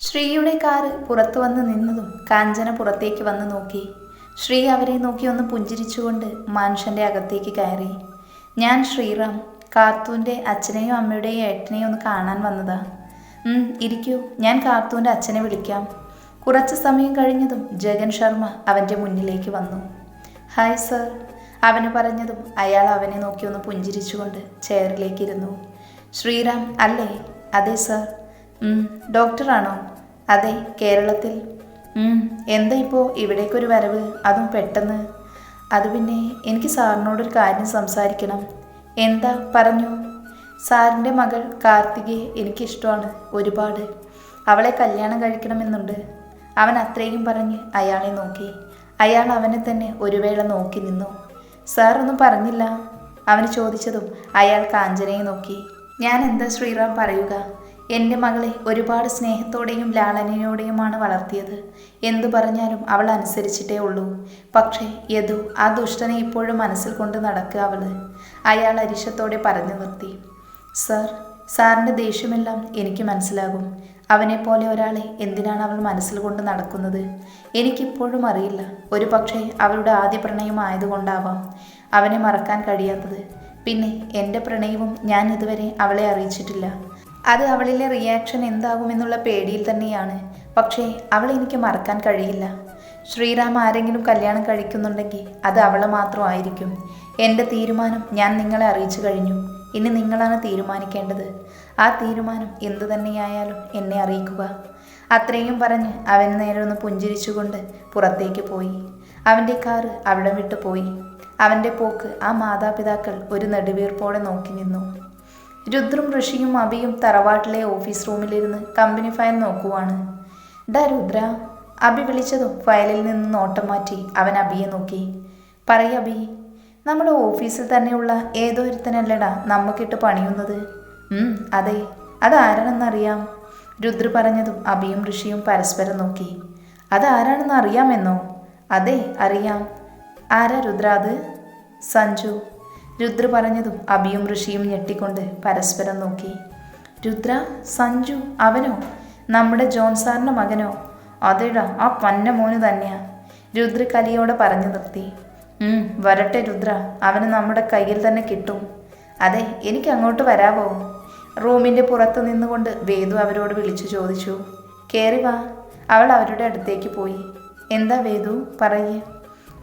ശ്രീയുടെ car പുറത്തു വന്ന് നിന്നതും കാഞ്ചന പുറത്തേക്ക് വന്ന് നോക്കി. ശ്രീ അവരെ നോക്കി ഒന്ന് പുഞ്ചിരിച്ചുകൊണ്ട് മാനുഷന്റെ അകത്തേക്ക് കയറി. ഞാൻ ശ്രീറാം കാർത്തൂന്റെ അച്ഛനെയും അമ്മയുടെയും ഏട്ടനെയും ഒന്ന് കാണാൻ വന്നതാ. ഇരിക്കൂ ഞാൻ കാർത്തൂന്റെ അച്ഛനെ വിളിക്കാം. കുറച്ച് സമയം കഴിഞ്ഞതും ജഗൻ ശർമ്മ അവന്റെ മുന്നിലേക്ക് വന്നു. ഹായ് സർ അവന് പറഞ്ഞതും അയാൾ അവനെ നോക്കി ഒന്ന് പുഞ്ചിരിച്ചുകൊണ്ട് ചെയറിലേക്കിരുന്നു. ശ്രീറാം അല്ലേ? അതെ സർ. ഡോക്ടറാണോ? അതെ കേരളത്തിൽ. എന്താ ഇപ്പോൾ ഇവിടേക്കൊരു വരവ്? അതും പെട്ടെന്ന്. അത് പിന്നെ എനിക്ക് സാറിനോടൊരു കാര്യം സംസാരിക്കണം. എന്താ പറഞ്ഞു? സാറിന്റെ മകൾ കാർത്തികയെ എനിക്കിഷ്ടമാണ് ഒരുപാട്. അവളെ കല്യാണം കഴിക്കണമെന്നുണ്ട്. അവൻ അത്രയും പറഞ്ഞ് അയാളെ നോക്കി. അയാൾ അവനെ തന്നെ ഒരു വേള നോക്കി നിന്നു. സാർ ഒന്നും പറഞ്ഞില്ല? അവന് ചോദിച്ചതും അയാൾ കാഞ്ചനയെ നോക്കി. ഞാൻ എന്താ ശ്രീറാം പറയുക? എന്റെ മകളെ ഒരുപാട് സ്നേഹത്തോടെയും ലാളനയോടെയുമാണ് വളർത്തിയത്. എന്തു പറഞ്ഞാലും അവൾ അനുസരിച്ചിട്ടേ ഉള്ളൂ. പക്ഷേ യദു ആ ദുഷ്ടനെ ഇപ്പോഴും മനസ്സിൽ കൊണ്ട് നടക്കുക അവൾ. അയാൾ അരിശത്തോടെ പറഞ്ഞു നിർത്തി. സർ സാറിന്റെ ദേഷ്യമെല്ലാം എനിക്ക് മനസ്സിലാകും. അവനെ പോലെ ഒരാളെ എന്തിനാണ് അവൾ മനസ്സിൽ കൊണ്ട് നടക്കുന്നത്? എനിക്കിപ്പോഴും അറിയില്ല. ഒരു പക്ഷേ അവളുടെ ആദ്യ പ്രണയം ആയതുകൊണ്ടാവാം അവനെ മറക്കാൻ കഴിയാത്തത്. പിന്നെ എന്റെ പ്രണയവും ഞാൻ ഇതുവരെ അവളെ അറിയിച്ചിട്ടില്ല. അത് അവളിലെ റിയാക്ഷൻ എന്താകുമെന്നുള്ള പേടിയിൽ തന്നെയാണ്. പക്ഷേ അവളെ എനിക്ക് മറക്കാൻ കഴിയില്ല. ശ്രീറാം ആരെങ്കിലും കല്യാണം കഴിക്കുന്നുണ്ടെങ്കിൽ അത് അവളെ മാത്രമായിരിക്കും എന്റെ തീരുമാനം ഞാൻ നിങ്ങളെ അറിയിച്ചു കഴിഞ്ഞു. ഇനി നിങ്ങളാണ് തീരുമാനിക്കേണ്ടത്. ആ തീരുമാനം എന്തു തന്നെയായാലും എന്നെ അറിയിക്കുക. അത്രയും പറഞ്ഞ് അവൻ നേരെ ഒന്ന് പുഞ്ചിരിച്ചുകൊണ്ട് പുറത്തേക്ക് പോയി. അവന്റെ കാറ് അവിടെ വിട്ടു പോയി. അവന്റെ പോക്ക് ആ മാതാപിതാക്കൾ ഒരു നെടുവീർപ്പോടെ നോക്കി നിന്നു. രുദ്രും ഋഷിയും അബിയും തറവാട്ടിലെ ഓഫീസ് റൂമിലിരുന്ന് കമ്പനി ഫയൽ നോക്കുവാണ്. ഡാ രുദ്ര അബി വിളിച്ചതും ഫയലിൽ നിന്ന് നോട്ടം മാറ്റി അവൻ അബിയെ നോക്കി. പറയ അബി നമ്മുടെ ഓഫീസിൽ തന്നെയുള്ള ഏതോ ഒരുത്തനല്ലടാ നമുക്കിട്ട് പണിയുന്നത് അതെ അതാരാണെന്നറിയാം രുദ്ര പറഞ്ഞതും അബിയും ഋഷിയും പരസ്പരം നോക്കി. അതാരാണെന്ന് അറിയാമെന്നോ അതെ അറിയാം. ആരാ രുദ്ര അത്? സഞ്ജു. രുദ്ര പറഞ്ഞതും അബിയും ഋഷിയും ഞെട്ടിക്കൊണ്ട് പരസ്പരം നോക്കി. രുദ്ര സഞ്ജു അവനോ? നമ്മുടെ ജോൺ സാറിന്റെ മകനോ? അതെടാ ആ പന്ന മോന് തന്നെയാ. രുദ്ര കലിയോടെ പറഞ്ഞു നിർത്തി. വരട്ടെ രുദ്ര അവന് നമ്മുടെ കയ്യിൽ തന്നെ കിട്ടും. അതെ എനിക്ക് അങ്ങോട്ട് വരാവോ? റൂമിന്റെ പുറത്ത് നിന്നുകൊണ്ട് വേദു അവരോട് വിളിച്ചു ചോദിച്ചു. കയറി വാ. അവൾ അവരുടെ അടുത്തേക്ക് പോയി. എന്താ വേദു പറയേ.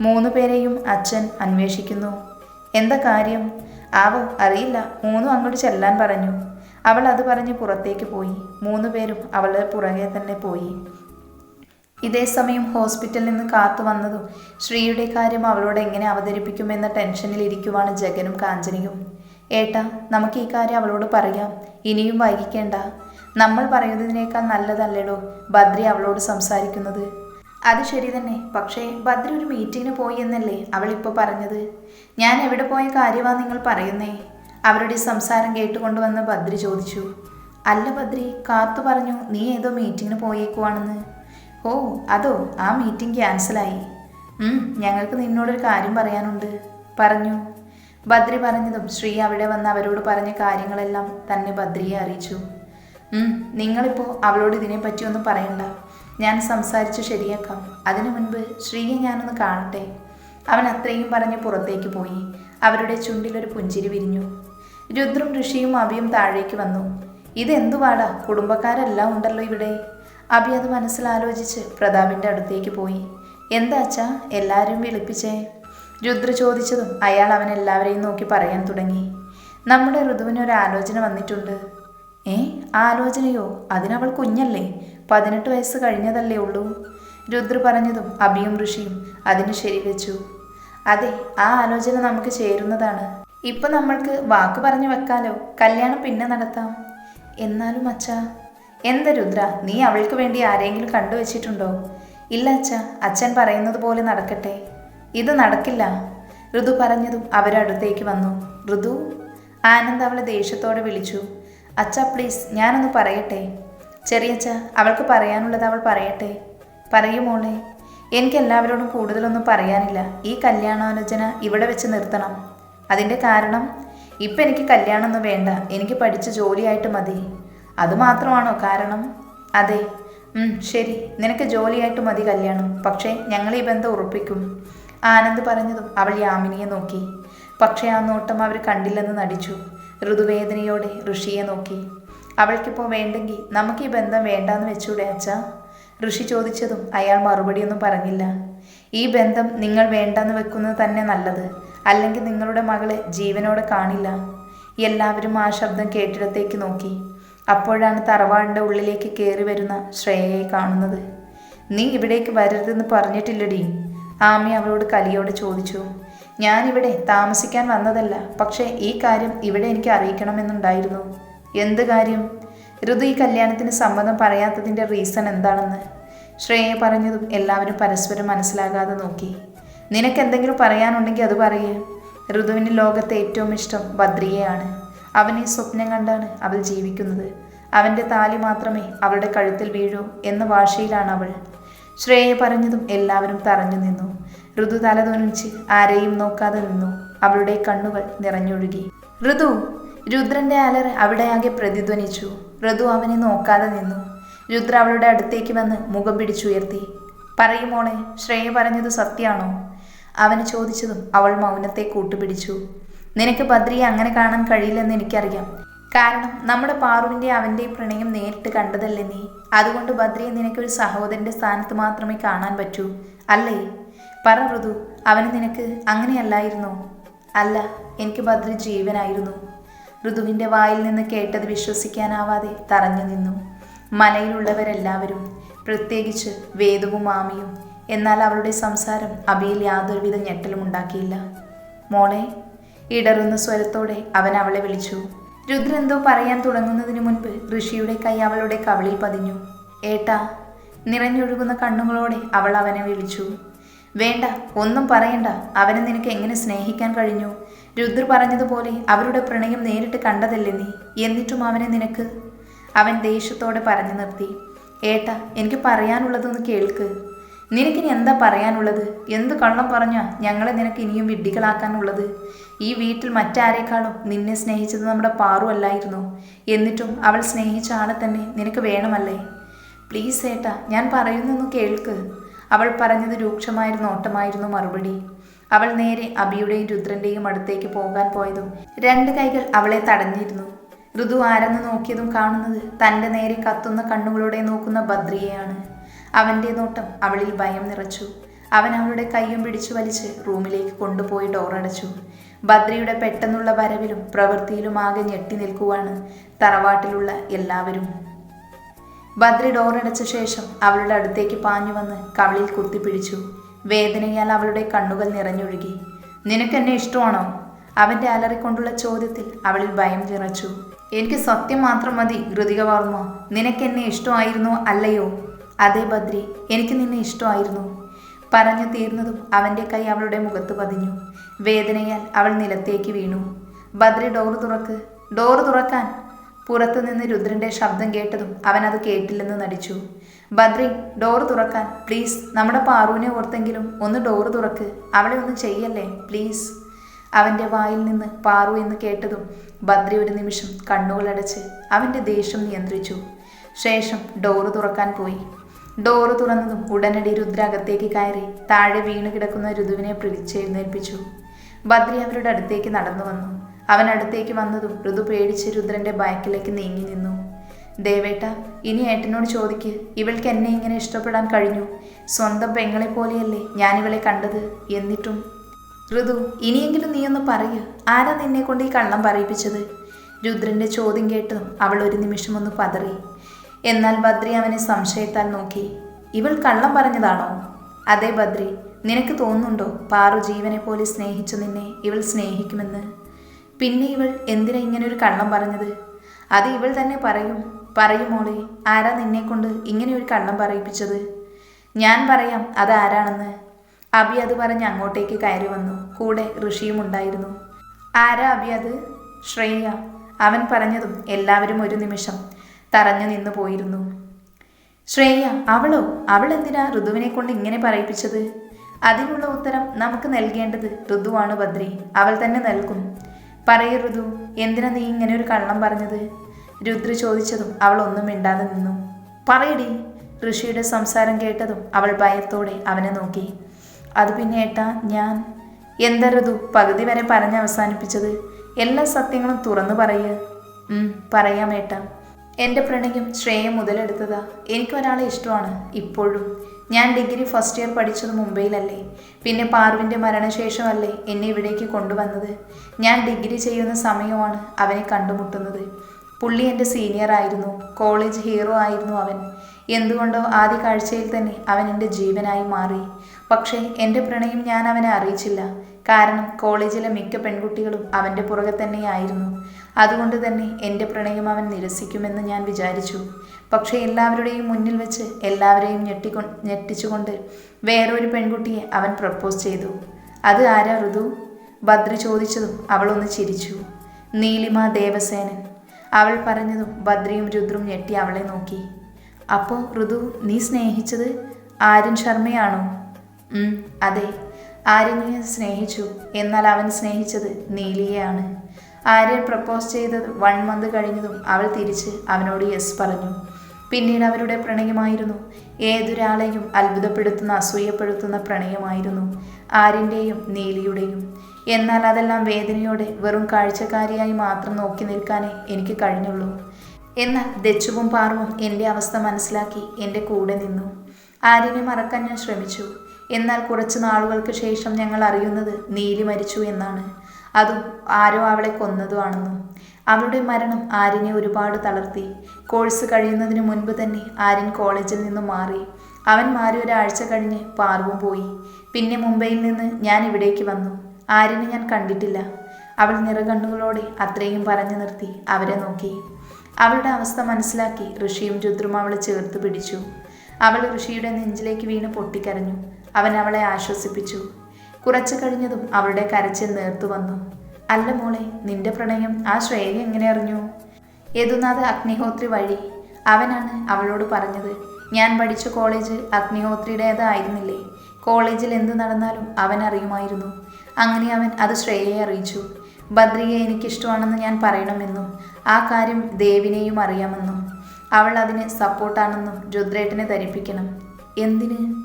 മൂന്ന് പേരെയും അച്ഛൻ അന്വേഷിക്കുന്നു. എന്താ കാര്യം? ആവോ അറിയില്ല. മൂന്നും അങ്ങോട്ട് ചെല്ലാൻ പറഞ്ഞു. അവൾ അത് പറഞ്ഞ് പുറത്തേക്ക് പോയി. മൂന്ന് പേരും അവളുടെ പുറകെ തന്നെ പോയി. ഇതേ സമയം ഹോസ്പിറ്റലിൽ നിന്ന് കാത്തു വന്നതും ശ്രീയുടെ കാര്യം അവളോട് എങ്ങനെ അവതരിപ്പിക്കുമെന്ന ടെൻഷനിൽ ഇരിക്കുവാണ് ജഗനും കാഞ്ചനിയും. ഏട്ടാ നമുക്ക് ഈ കാര്യം അവളോട് പറയാം. ഇനിയും വൈകിക്കേണ്ട. നമ്മൾ പറയുന്നതിനേക്കാൾ നല്ലതല്ലേടോ? ബദ്രി അവളോട് സംസാരിക്കുന്നത്. അത് ശരി തന്നെ. പക്ഷേ ഭദ്ര ഒരു മീറ്റിങ്ങിന് പോയി എന്നല്ലേ അവളിപ്പോൾ പറഞ്ഞത്? ഞാൻ എവിടെ പോയ കാര്യമാണ് നിങ്ങൾ പറയുന്നേ? അവരുടെ സംസാരം കേട്ടുകൊണ്ടുവന്ന് ഭദ്രി ചോദിച്ചു. അല്ല ഭദ്രി കാത്തു പറഞ്ഞു നീ ഏതോ മീറ്റിങ്ങിന് പോയേക്കുവാണെന്ന്. ഓ അതോ ആ മീറ്റിംഗ് ക്യാൻസലായി ഞങ്ങൾക്ക് നിന്നോടൊരു കാര്യം പറയാനുണ്ട്. പറഞ്ഞു. ബദ്രി പറഞ്ഞതും ശ്രീ അവിടെ വന്ന് അവരോട് പറഞ്ഞ കാര്യങ്ങളെല്ലാം തന്നെ ബദ്രിയെ അറിയിച്ചു. നിങ്ങളിപ്പോൾ അവളോട് ഇതിനെപ്പറ്റി ഒന്നും പറയണ്ട. ഞാൻ സംസാരിച്ച് ശരിയാക്കാം. അതിനു മുൻപ് ശ്രീയെ ഞാനൊന്ന് കാണട്ടെ? അവൻ അത്രയും പറഞ്ഞ് പുറത്തേക്ക് പോയി. അവരുടെ ചുണ്ടിലൊരു പുഞ്ചിരി വിരിഞ്ഞു. രുദ്രും ഋഷിയും അഭിയും താഴേക്ക് വന്നു. ഇതെന്തുവാടാ? കുടുംബക്കാരെല്ലാം ഉണ്ടല്ലോ ഇവിടെ. അഭി അത് മനസ്സിലാലോചിച്ച് പ്രതാപിന്റെ അടുത്തേക്ക് പോയി. എന്താ അച്ഛാ? എല്ലാവരും വിളിപ്പിച്ചേ? രുദ്ര ചോദിച്ചതും അയാൾ അവൻ എല്ലാവരെയും നോക്കി പറയാൻ തുടങ്ങി. നമ്മുടെ ഋതുവിന് ഒരു ആലോചന വന്നിട്ടുണ്ട്. ഏ ആലോചനയോ? അതിനവൾ കുഞ്ഞല്ലേ? പതിനെട്ട് വയസ്സ് കഴിഞ്ഞതല്ലേ ഉള്ളൂ. രുദ്ര പറഞ്ഞതും അഭിയും ഋഷിയും അതിന് ശരിവെച്ചു അതെ ആ ആലോചന നമുക്ക് ചേരുന്നതാണ്. ഇപ്പൊ നമ്മൾക്ക് വാക്ക് പറഞ്ഞു വെക്കാലോ. കല്യാണം പിന്നെ നടത്താം. എന്നാലും അച്ഛാ എന്താ രുദ്ര? നീ അവൾക്ക് വേണ്ടി ആരെങ്കിലും കണ്ടുവച്ചിട്ടുണ്ടോ ഇല്ല അച്ഛ അച്ഛൻ പറയുന്നത് പോലെ നടക്കട്ടെ. ഇത് നടക്കില്ല. ഋതു പറഞ്ഞതും അവരടുത്തേക്ക് വന്നു. ഋതു ആനന്ദ് അവളെ ദേഷ്യത്തോടെ വിളിച്ചു. അച്ഛ പ്ലീസ് ഞാനൊന്ന് പറയട്ടെ? ചെറിയച്ഛ അവൾക്ക് പറയാനുള്ളത് അവൾ പറയട്ടെ? പറയൂ മോളെ. എനിക്ക് എല്ലാവരോടും കൂടുതലൊന്നും പറയാനില്ല. ഈ കല്യാണാലോചന ഇവിടെ വെച്ച് നിർത്തണം. അതിന്റെ കാരണം ഇപ്പം എനിക്ക് കല്യാണമൊന്നും വേണ്ട. എനിക്ക് പഠിച്ച് ജോലിയായിട്ട് മതി. അതുമാത്രമാണോ കാരണം? അതെ. ശരി. നിനക്ക് ജോലിയായിട്ട് മതി കല്യാണം. പക്ഷേ ഞങ്ങൾ ഈ ബന്ധം ഉറപ്പിക്കും. ആനന്ദ് പറഞ്ഞതും അവൾ യാമിനിയെ നോക്കി. പക്ഷേ ആ നോട്ടം അവർ കണ്ടില്ലെന്ന് നടിച്ചു. ഋതുവേദനയോടെ ഋഷിയെ നോക്കി. അവൾക്കിപ്പോൾ വേണ്ടെങ്കിൽ നമുക്ക് ഈ ബന്ധം വേണ്ടാന്ന് വെച്ചൂടെ അച്ഛ? ഋഷി ചോദിച്ചതും അയാൾ മറുപടിയൊന്നും പറഞ്ഞില്ല. ഈ ബന്ധം നിങ്ങൾ വേണ്ടെന്ന് വെക്കുന്നത് തന്നെ നല്ലത്. അല്ലെങ്കിൽ നിങ്ങളുടെ മകളെ ജീവനോടെ കാണില്ല. എല്ലാവരും ആ ശബ്ദം കേട്ടിടത്തേക്ക് നോക്കി. അപ്പോഴാണ് തറവാടിന്റെ ഉള്ളിലേക്ക് കയറി വരുന്ന ശ്രേയയെ കാണുന്നത്. നീ ഇവിടേക്ക് വരരുതെന്ന് പറഞ്ഞിട്ടില്ലടി. ആമി അവളോട് കലിയോട് ചോദിച്ചു. ഞാനിവിടെ താമസിക്കാൻ വന്നതല്ല. പക്ഷേ ഈ കാര്യം ഇവിടെ എനിക്ക് അറിയിക്കണമെന്നുണ്ടായിരുന്നു. എന്ത് കാര്യം? ഋതു ഈ കല്യാണത്തിന് സമ്മതം പറയാത്തതിന്റെ റീസൺ എന്താണെന്ന്? ശ്രേയ പറഞ്ഞതും എല്ലാവരും പരസ്പരം മനസ്സിലാകാതെ നോക്കി. നിനക്ക് എന്തെങ്കിലും പറയാനുണ്ടെങ്കിൽ അത് പറയേ. ഋതുവിന് ലോകത്തെ ഏറ്റവും ഇഷ്ടം ബദ്രിയയാണ് അവൻ ഈ സ്വപ്നം കണ്ടാണ് അവൾ ജീവിക്കുന്നത്. അവന്റെ താലി മാത്രമേ അവളുടെ കഴുത്തിൽ വീഴൂ എന്ന ഭാഷയിലാണ് അവൾ. ശ്രേയ പറഞ്ഞതും എല്ലാവരും തറഞ്ഞു നിന്നു. ഋതു തലതൊനിച്ച് ആരെയും നോക്കാതെ നിന്നു. അവളുടെ കണ്ണുകൾ നിറഞ്ഞൊഴുകി. ഋതു രുദ്രന്റെ അലർ അവിടെയാകെ പ്രതിധ്വനിച്ചു. ഋതു അവനെ നോക്കാതെ നിന്നു. രുദ്ര അവളുടെ അടുത്തേക്ക് വന്ന് മുഖം പിടിച്ചുയർത്തി. പറയുമോളെ ശ്രേയ പറഞ്ഞത് സത്യാണോ അവന് ചോദിച്ചതും അവൾ മൗനത്തെ കൂട്ടുപിടിച്ചു. നിനക്ക് ബദ്രിയെ അങ്ങനെ കാണാൻ കഴിയില്ലെന്ന് എനിക്കറിയാം. കാരണം നമ്മുടെ പാറുവിന്റെ അവന്റെ പ്രണയം നേരിട്ട് കണ്ടതല്ലേ നീ? അതുകൊണ്ട് ബദ്രിയെ നിനക്കൊരു സഹോദരന്റെ സ്ഥാനത്ത് മാത്രമേ കാണാൻ പറ്റൂ അല്ലേ? പറ ഋതു അവന് നിനക്ക് അങ്ങനെയല്ലായിരുന്നോ. അല്ല എനിക്ക് ബദ്രി ജീവനായിരുന്നു. ഋതുവിന്റെ വായിൽ നിന്ന് കേട്ടത് വിശ്വസിക്കാനാവാതെ തറഞ്ഞു നിന്നു. മലയിലുള്ളവരെല്ലാവരും പ്രത്യേകിച്ച് വേദവും മാമിയും എന്നാൽ അവളുടെ സംസാരം അബിയിൽ യാതൊരുവിധ ഞെട്ടലും ഉണ്ടാക്കിയില്ല. മോളെ ഇടറുന്ന സ്വരത്തോടെ അവൻ അവളെ വിളിച്ചു. രുദ്ര എന്തോ പറയാൻ തുടങ്ങുന്നതിന് മുൻപ് ഋഷിയുടെ കൈ അവളുടെ കവിളിൽ പതിഞ്ഞു. ഏട്ടാ നിറഞ്ഞൊഴുകുന്ന കണ്ണുകളോടെ അവൾ അവനെ വിളിച്ചു. വേണ്ട ഒന്നും പറയണ്ട. അവനെ നിനക്ക് എങ്ങനെ സ്നേഹിക്കാൻ കഴിഞ്ഞു? രുദ്ര പറഞ്ഞതുപോലെ അവരുടെ പ്രണയം നേരിട്ട് കണ്ടതല്ലേ നീ? എന്നിട്ടും അവനെ നിനക്ക്? അവൻ ദേഷ്യത്തോടെ പറഞ്ഞു നിർത്തി. ഏട്ടാ എനിക്ക് പറയാനുള്ളതൊന്ന് കേൾക്ക്. നിനക്കിനി എന്താ പറയാനുള്ളത്? എന്ത് കള്ളം പറഞ്ഞാ ഞങ്ങളെ നിനക്ക് ഇനിയും വിഡ്ഢികളാക്കാനുള്ളത്? ഈ വീട്ടിൽ മറ്റാരേക്കാളും നിന്നെ സ്നേഹിച്ചത് നമ്മുടെ പാറു അല്ലായിരുന്നു. എന്നിട്ടും അവൾ സ്നേഹിച്ച ആളെ തന്നെ നിനക്ക് വേണമല്ലേ? പ്ലീസ് ഏട്ടാ ഞാൻ പറയുന്നൊന്ന് കേൾക്ക്. അവൾ പറഞ്ഞത് രൂക്ഷമായിരുന്ന ഓട്ടമായിരുന്നു മറുപടി. അവൾ നേരെ അബിയുടെയും രുദ്രന്റെയും അടുത്തേക്ക് പോകാൻ പോയതും രണ്ട് കൈകൾ അവളെ തടഞ്ഞിരുന്നു. ഋതു ആരെന്ന് നോക്കിയതും കാണുന്നത് തന്റെ നേരെ കത്തുന്ന കണ്ണുകളോടെ നോക്കുന്ന ബദ്രിയെയാണ് അവന്റെ നോട്ടം അവളിൽ ഭയം നിറച്ചു. അവൻ അവളുടെ കൈയും പിടിച്ചു വലിച്ച് റൂമിലേക്ക് കൊണ്ടുപോയി ഡോറടച്ചു ബദ്രിയുടെ പെട്ടെന്നുള്ള വരവിലും പ്രവൃത്തിയിലും ആകെ ഞെട്ടി നിൽക്കുവാണ് തറവാട്ടിലുള്ള എല്ലാവരും. ബദ്രി ഡോറടച്ച ശേഷം അവളുടെ അടുത്തേക്ക് പാഞ്ഞു വന്ന് കവളിൽ കുത്തിപ്പിടിച്ചു വേദനയാൽ അവളുടെ കണ്ണുകൾ നിറഞ്ഞൊഴുകി. നിനക്ക് എന്നെ ഇഷ്ടമാണോ? അവന്റെ അലറിക്കൊണ്ടുള്ള ചോദ്യത്തിൽ അവളിൽ ഭയം നിറച്ചു. എനിക്ക് സത്യം മാത്രം മതി ഋതിക വർമ്മ. നിനക്ക് എന്നെ ഇഷ്ടമായിരുന്നോ അല്ലയോ? അതെ ബദ്രി എനിക്ക് നിന്നെ ഇഷ്ടമായിരുന്നു. പറഞ്ഞു തീർന്നതും അവന്റെ കൈ അവളുടെ മുഖത്ത് പതിഞ്ഞു. വേദനയാൽ അവൾ നിലത്തേക്ക് വീണു. ബദ്രി ഡോറ് തുറക്ക്. ഡോറ് തുറക്കാൻ പുറത്തു നിന്ന് രുദ്രന്റെ ശബ്ദം കേട്ടതും അവൻ അത് കേട്ടില്ലെന്ന് നടിച്ചു. ബദ്രി ഡോർ തുറക്കാൻ. പ്ലീസ് നമ്മുടെ പാറുവിനെ ഓർത്തെങ്കിലും ഒന്ന് ഡോർ തുറക്ക്. അവളെ ഒന്ന് ചെയ്യല്ലേ? പ്ലീസ് അവന്റെ വായിൽ നിന്ന് പാറു എന്ന് കേട്ടതും ബദ്രി ഒരു നിമിഷം കണ്ണുകളടച്ച് അവന്റെ ദേഷ്യം നിയന്ത്രിച്ചു. ശേഷം ഡോറ് തുറക്കാൻ പോയി. ഡോറ് തുറന്നതും ഉടനടി രുദ്ര അകത്തേക്ക് കയറി താഴെ വീണു കിടക്കുന്ന ഋതുവിനെ പിടിച്ചെഴുന്നേൽപ്പിച്ചു ബദ്രി അവരുടെ അടുത്തേക്ക് നടന്നു വന്നു അവൻ അടുത്തേക്ക് വന്നതും ഋതു പേടിച്ച് രുദ്രന്റെ ബാക്കിലേക്ക് നീങ്ങി നിന്നു. ദേവേട്ട ഇനി ഏട്ടനോട് ചോദിക്ക് ഇവൾക്ക് എന്നെ ഇങ്ങനെ ഇഷ്ടപ്പെടാൻ കഴിഞ്ഞു. സ്വന്തം പെങ്ങളെ പോലെയല്ലേ ഞാൻ ഇവളെ കണ്ടത്? എന്നിട്ടും ഋതു ഇനിയെങ്കിലും നീ ഒന്ന് പറയൂ ആരാ നിന്നെ കൊണ്ട് ഈ കള്ളം പറയിപ്പിച്ചത്? രുദ്രന്റെ ചോദ്യം കേട്ടതും അവൾ ഒരു നിമിഷം ഒന്ന് പതറി. എന്നാൽ ബദ്രി അവനെ സംശയത്താൽ നോക്കി. ഇവൾ കള്ളം പറഞ്ഞതാണോ? അതെ ബദ്രി നിനക്ക് തോന്നുന്നുണ്ടോ പാറു ജീവനെ പോലെ സ്നേഹിച്ചു നിന്നെ ഇവൾ സ്നേഹിക്കുമെന്ന്? പിന്നെ ഇവൾ എന്തിനാ ഇങ്ങനെ ഒരു കള്ളം പറഞ്ഞത്? അത് ഇവൾ തന്നെ പറയും. പറയും മോളെ ആരാ നിന്നെ കൊണ്ട് ഇങ്ങനെ ഒരു കള്ളം പറയിപ്പിച്ചത്? ഞാൻ പറയാം അത് ആരാണെന്ന്. അബി അത് പറഞ്ഞ് അങ്ങോട്ടേക്ക് കയറി വന്നു. കൂടെ ഋഷിയും ഉണ്ടായിരുന്നു. ആരാ അബി അത്? ശ്രേയ. അവൻ പറഞ്ഞതും എല്ലാവരും ഒരു നിമിഷം തറഞ്ഞു നിന്നു പോയിരുന്നു. ശ്രേയ അവളോ? അവൾ എന്തിനാ ഋതുവിനെ കൊണ്ട് ഇങ്ങനെ പറയിപ്പിച്ചത്? അതിനുള്ള ഉത്തരം നമുക്ക് നൽകേണ്ടത് ഋതുവാണ് ബദ്രി അവൾ തന്നെ നൽകും. പറയൂ ഋതു എന്തിനാ നീ ഇങ്ങനെ ഒരു കള്ളം പറഞ്ഞത്? രുദ്ര ചോദിച്ചതും അവൾ ഒന്നും മിണ്ടാതെ നിന്നു. പറയടി. ഋഷിയുടെ സംസാരം കേട്ടതും അവൾ ഭയത്തോടെ അവനെ നോക്കി. അത് പിന്നെ ഏട്ടാ ഞാൻ. എന്താ ഋതു? പകുതി വരെ പറഞ്ഞ് അവസാനിപ്പിച്ചത്. എല്ലാ സത്യങ്ങളും തുറന്നു പറയുക പറയാം ഏട്ടാ. എന്റെ പ്രണയം ശ്രേയം മുതലെടുത്തതാ. എനിക്ക് ഒരാളെ ഇഷ്ടമാണ് ഇപ്പോഴും. ഞാൻ ഡിഗ്രി ഫസ്റ്റ് ഇയർ പഠിച്ചത് മുംബൈയിലല്ലേ. പിന്നെ പാർവിന്റെ മരണശേഷമല്ലേ എന്നെ ഇവിടേക്ക് കൊണ്ടുവന്നത്. ഞാൻ ഡിഗ്രി ചെയ്യുന്ന സമയമാണ് അവനെ കണ്ടുമുട്ടുന്നത്. പുള്ളി എന്റെ സീനിയർ ആയിരുന്നു. കോളേജ് ഹീറോ ആയിരുന്നു അവൻ. എന്തുകൊണ്ടോ ആദ്യ കാഴ്ചയിൽ തന്നെ അവൻ എന്റെ ജീവനായി മാറി. പക്ഷേ എന്റെ പ്രണയം ഞാൻ അവനെ അറിയിച്ചില്ല. കാരണം കോളേജിലെ മിക്ക പെൺകുട്ടികളും അവന്റെ പുറകെ തന്നെയായിരുന്നു. അതുകൊണ്ട് തന്നെ എന്റെ പ്രണയം അവൻ നിരസിക്കുമെന്ന് ഞാൻ വിചാരിച്ചു. പക്ഷേ എല്ലാവരുടെയും മുന്നിൽ വെച്ച് എല്ലാവരെയും ഞെട്ടിക്കൊ ഞെട്ടിച്ചുകൊണ്ട് വേറൊരു പെൺകുട്ടിയെ അവൻ പ്രപ്പോസ് ചെയ്തു. അത് ആരാ ഋതു? ഭദ്ര ചോദിച്ചതും അവളൊന്ന് ചിരിച്ചു. നീലിമ ദേവസേനൻ. അവൾ പറഞ്ഞതും ഭദ്രയും രുദ്രും ഞെട്ടി അവളെ നോക്കി. അപ്പോൾ ഋതു നീ സ്നേഹിച്ചത് ആര്യൻ ശർമ്മയാണോ? അതെ. ആര്യനെ സ്നേഹിച്ചു. എന്നാൽ അവൻ സ്നേഹിച്ചത് നീലിയെയാണ്. ആര്യൻ പ്രപ്പോസ് ചെയ്തത് വൺ മന്ത് കഴിഞ്ഞതും അവൾ തിരിച്ച് അവനോട് യെസ് പറഞ്ഞു. പിന്നീട് അവരുടെ പ്രണയമായിരുന്നു. ഏതൊരാളെയും അത്ഭുതപ്പെടുത്തുന്ന അസൂയപ്പെടുത്തുന്ന പ്രണയമായിരുന്നു ആരിന്റെയും നീലിയുടെയും. എന്നാൽ അതെല്ലാം വേദനയോടെ വെറും കാഴ്ചക്കാരിയായി മാത്രം നോക്കി നിൽക്കാനേ എനിക്ക് കഴിഞ്ഞുള്ളൂ. എന്നാൽ ദച്ചുവും പാർവും എന്റെ അവസ്ഥ മനസ്സിലാക്കി എന്റെ കൂടെ നിന്നു. ആര്യനെ മറക്കാൻ ഞാൻ ശ്രമിച്ചു. എന്നാൽ കുറച്ച് നാളുകൾക്ക് ശേഷം ഞങ്ങൾ അറിയുന്നത് നീലി മരിച്ചു എന്നാണ്. അതും ആരോ അവളെ കൊന്നതുമാണെന്നും. അവളുടെ മരണം ആര്യനെ ഒരുപാട് തളർത്തി. കോഴ്സ് കഴിയുന്നതിന് മുൻപ് തന്നെ ആര്യൻ കോളേജിൽ നിന്ന് മാറി. അവൻ മാറി ഒരാഴ്ച കഴിഞ്ഞ് പാർവും പോയി. പിന്നെ മുംബൈയിൽ നിന്ന് ഞാൻ ഇവിടേക്ക് വന്നു. ആര്യനെ ഞാൻ കണ്ടിട്ടില്ല. അവൾ നിറകണ്ണുകളോടെ അത്രയും പറഞ്ഞു നിർത്തി അവരെ നോക്കി. അവളുടെ അവസ്ഥ മനസ്സിലാക്കി ഋഷിയും രുദ്രും അവളെ ചേർത്ത് പിടിച്ചു. അവൾ ഋഷിയുടെ നെഞ്ചിലേക്ക് വീണ് പൊട്ടിക്കരഞ്ഞു. അവൻ അവളെ ആശ്വസിപ്പിച്ചു. കുറച്ചു കഴിഞ്ഞതും അവളുടെ കരച്ചിൽ നേർത്തു വന്നു. അല്ല മോളെ നിന്റെ പ്രണയം ആ ശ്രേയ എങ്ങനെ അറിഞ്ഞു? യദുനാഥ് അഗ്നിഹോത്രി വഴി. അവനാണ് അവളോട് പറഞ്ഞത്. ഞാൻ പഠിച്ച കോളേജ് അഗ്നിഹോത്രിയുടേതായിരുന്നില്ലേ? കോളേജിൽ എന്ത് നടന്നാലും അവൻ അറിയുമായിരുന്നു. അങ്ങനെ അവൻ അത് ശ്രേയയെ അറിയിച്ചു. ബദ്രിയെ എനിക്കിഷ്ടമാണെന്ന് ഞാൻ പറയണമെന്നും ആ കാര്യം ദേവിനെയും അറിയാമെന്നും അവൾ അതിന് സപ്പോർട്ടാണെന്നും രുദ്രേട്ടനെ ധരിപ്പിക്കണം. എന്തിന്?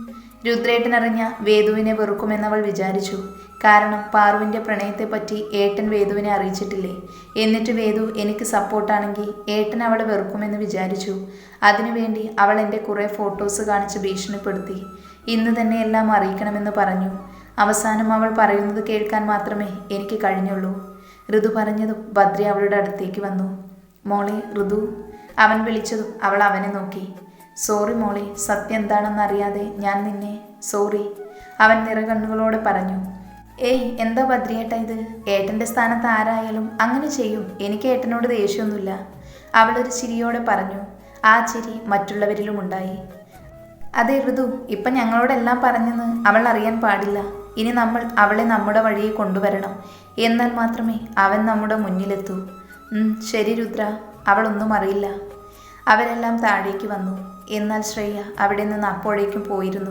രുദ്രേട്ടൻ അറിഞ്ഞ വേദുവിനെ വെറുക്കുമെന്നവൾ വിചാരിച്ചു. കാരണം പാർവിന്റെ പ്രണയത്തെപ്പറ്റി ഏട്ടൻ വേദുവിനെ അറിയിച്ചിട്ടില്ലേ? എന്നിട്ട് വേദു എനിക്ക് സപ്പോർട്ടാണെങ്കിൽ ഏട്ടൻ അവളെ വെറുക്കുമെന്ന് വിചാരിച്ചു. അതിനുവേണ്ടി അവൾ എന്റെ കുറേ ഫോട്ടോസ് കാണിച്ച് ഭീഷണിപ്പെടുത്തി. ഇന്ന് തന്നെ എല്ലാം അറിയിക്കണമെന്ന് പറഞ്ഞു. അവസാനം അവൾ പറയുന്നത് കേൾക്കാൻ മാത്രമേ എനിക്ക് കഴിഞ്ഞുള്ളൂ. ഋതു പറഞ്ഞതും ഭദ്ര അവളുടെ അടുത്തേക്ക് വന്നു. മോളെ ഋതു അവൻ വിളിച്ചതും അവൾ അവനെ നോക്കി. സോറി മോളെ സത്യം എന്താണെന്ന് അറിയാതെ ഞാൻ നിന്നെ സോറി അവൻ നിറകണ്ണുകളോടെ പറഞ്ഞു. ഏയ് എന്താ ഭദ്രിയേട്ട ഇത്? ഏട്ടന്റെ സ്ഥാനത്ത് ആരായാലും അങ്ങനെ ചെയ്യും. എനിക്ക് ഏട്ടനോട് ദേഷ്യമൊന്നുമില്ല. അവളൊരു ചിരിയോടെ പറഞ്ഞു ആ ചിരി മറ്റുള്ളവരിലും ഉണ്ടായി. അതെ ഋതു ഇപ്പം ഞങ്ങളോടെല്ലാം പറഞ്ഞെന്ന് അവൾ അറിയാൻ പാടില്ല. ഇനി നമ്മൾ അവളെ നമ്മുടെ വഴിയെ കൊണ്ടുവരണം. എന്നാൽ മാത്രമേ അവൻ നമ്മുടെ മുന്നിലെത്തൂ. ശരി രുദ്ര. അവളൊന്നും അറിയില്ല. അവരെല്ലാം താഴേക്ക് വന്നു. എന്നാൽ ശ്രേയ അവിടെ നിന്ന് അപ്പോഴേക്കും പോയിരുന്നു.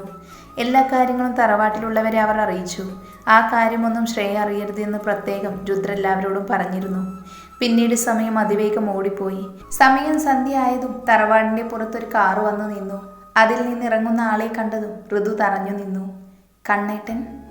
എല്ലാ കാര്യങ്ങളും തറവാട്ടിലുള്ളവരെ അവർ അറിയിച്ചു. ആ കാര്യമൊന്നും ശ്രേയ അറിയരുത് എന്ന് പ്രത്യേകം രുദ്ര എല്ലാവരോടും പറഞ്ഞിരുന്നു. പിന്നീട് സമയം അതിവേഗം ഓടിപ്പോയി. സമയം സന്ധ്യ ആയതും തറവാടിന്റെ പുറത്തൊരു കാറ് വന്നു നിന്നു. അതിൽ നിന്നിറങ്ങുന്ന ആളെ കണ്ടതും ഋതു തറഞ്ഞു നിന്നു. കണ്ണേട്ടൻ